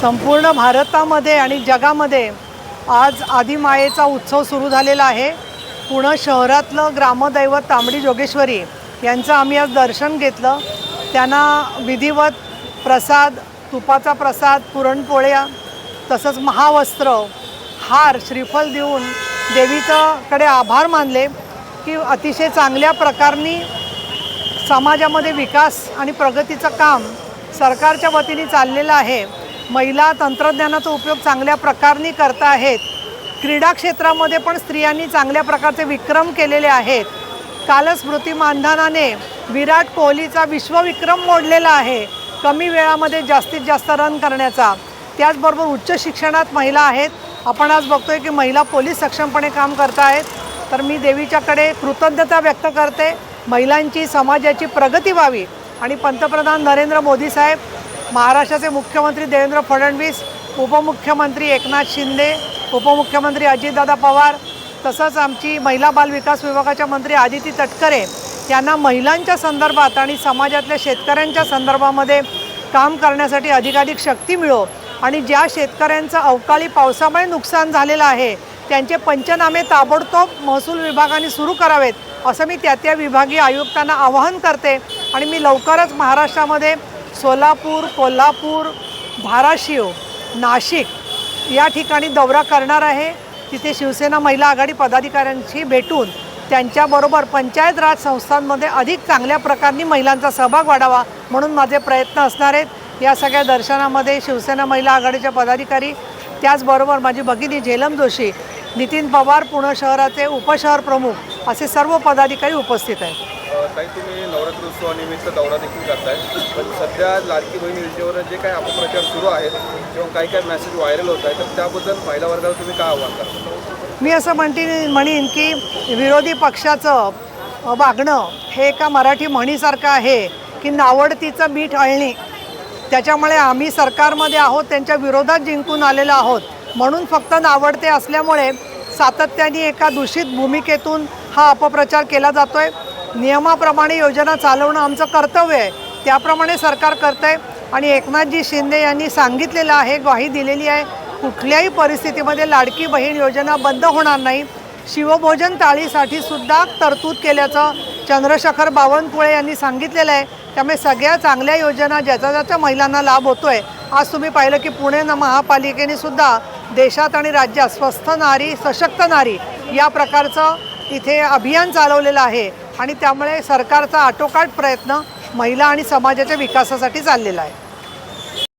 संपूर्ण भारतामध्ये आणि जगामध्ये आज आदिमायेचा उत्सव सुरू झालेला आहे. पुणे शहरातलं ग्रामदैवत तांबडी जोगेश्वरी यांचं आम्ही आज दर्शन घेतलं. त्यांना विधिवत प्रसाद तुपाचा प्रसाद पुरणपोळ्या तसंच महावस्त्र हार श्रीफल देऊन देवीच्याकडे आभार मानले की अतिशय चांगल्या प्रकारनी समाजामध्ये विकास आणि प्रगतीचं काम सरकारच्या वतीने चाललेलं आहे. महिला तंत्रज्ञानाचा उपयोग चांगल्या प्रकारनी करत आहेत. क्रीडा क्षेत्रामध्ये पण स्त्रियांनी चांगल्या प्रकारचे विक्रम केलेले आहेत. कालच स्मृती मानधनाने विराट कोहलीचा विश्वविक्रम मोडलेला आहे. कमी वेळामध्ये जास्तीत जास्त रन करण्याचा. त्याचबरोबर उच्च शिक्षणात महिला आहेत. आपण आज बघतोय की महिला पोलीस सक्षमपणे काम करत आहेत. तर मी देवीच्याकडे कृतज्ञता व्यक्त करते. महिलांची समाजाची प्रगती व्हावी. आणि पंतप्रधान नरेंद्र मोदी साहेब महाराष्ट्राचे मुख्यमंत्री देवेंद्र फडणवीस उपमुख्यमंत्री एकनाथ शिंदे उपमुख्यमंत्री अजितदादा पवार तसंच आमची महिला बाल विकास विभागाच्या मंत्री आदिती तटकरे यांना महिलांच्या संदर्भात आणि समाजातल्या शेतकऱ्यांच्या संदर्भामध्ये काम करण्यासाठी अधिकाधिक शक्ती मिळो आणि ज्या शेतकऱ्यांचं अवकाळी पावसामुळे नुकसान झालेलं आहे त्यांचे पंचनामे ताबडतोब महसूल विभागाने सुरू करावेत असं मी त्या त्या विभागीय आयुक्तांना आवाहन करते. आणि मी लवकरच महाराष्ट्रामध्ये सोलापूर कोल्हापूर धाराशिव नाशिक या ठिकाणी दौरा करणार आहे. तिथे शिवसेना महिला आघाडी पदाधिकाऱ्यांशी भेटून त्यांच्याबरोबर पंचायत राज संस्थांमध्ये अधिक चांगल्या प्रकारे महिलांचा सहभाग वाढावा म्हणून माझे प्रयत्न असणार आहेत. या सगळ्या दर्शनामध्ये शिवसेना महिला आघाडीच्या पदाधिकारी त्याचबरोबर माझी भगिनी झेलम जोशी नितीन पवार पुणे शहराचे उपशहर प्रमुख असे सर्व पदाधिकारी उपस्थित आहेत. ताई तुम्ही नवरात्र उत्सवानिमित्त दौरा देखील करताय. पण सध्या लाडकी बहीण योजनेवर जे काही अपप्रचार सुरू आहेत किंवा काही काही मेसेज व्हायरल होत आहे तर त्याबद्दल महिला वर्गाला तुम्ही काय आव्हान करता? मी असं म्हणते म्हणेन की विरोधी पक्षाचं वागणं हे एका मराठी म्हणीसारखं आहे की नावडतीचं मीठ अळणी. त्याच्यामुळे आम्ही सरकारमध्ये आहोत त्यांच्या विरोधात जिंकून आलेलो आहोत. म्हणून फक्त नावडते असल्यामुळे सातत्याने एका दूषित भूमिकेतून हा अपप्रचार केला जातो आहे नियमाप्रमाणे योजना चालवणं आमचं कर्तव्य आहे. त्याप्रमाणे सरकार करतं आहे आणि एकनाथजी शिंदे यांनी सांगितलेलं आहे ग्वाही दिलेली आहे कुठल्याही परिस्थितीमध्ये लाडकी बहीण योजना बंद होणार नाही. शिवभोजन ताळीसाठी सुद्धा तरतूद केल्याचं चंद्रशेखर बावनकुळे यांनी सांगितलेलं आहे. त्यामुळे सगळ्या चांगल्या योजना ज्याचा ज्याच्या महिलांना लाभ होतो आहे आज तुम्ही पाहिलं की पुणे न महापालिकेने सुद्धा देशात आणि राज्यात स्वस्थ नारी सशक्त नारी या प्रकारचं इथे अभियान चालवलेलं आहे आणि त्यामुळे सरकारचा आटोकाट प्रयत्न महिला आणि समाजाच्या विकासासाठी चाललेला आहे.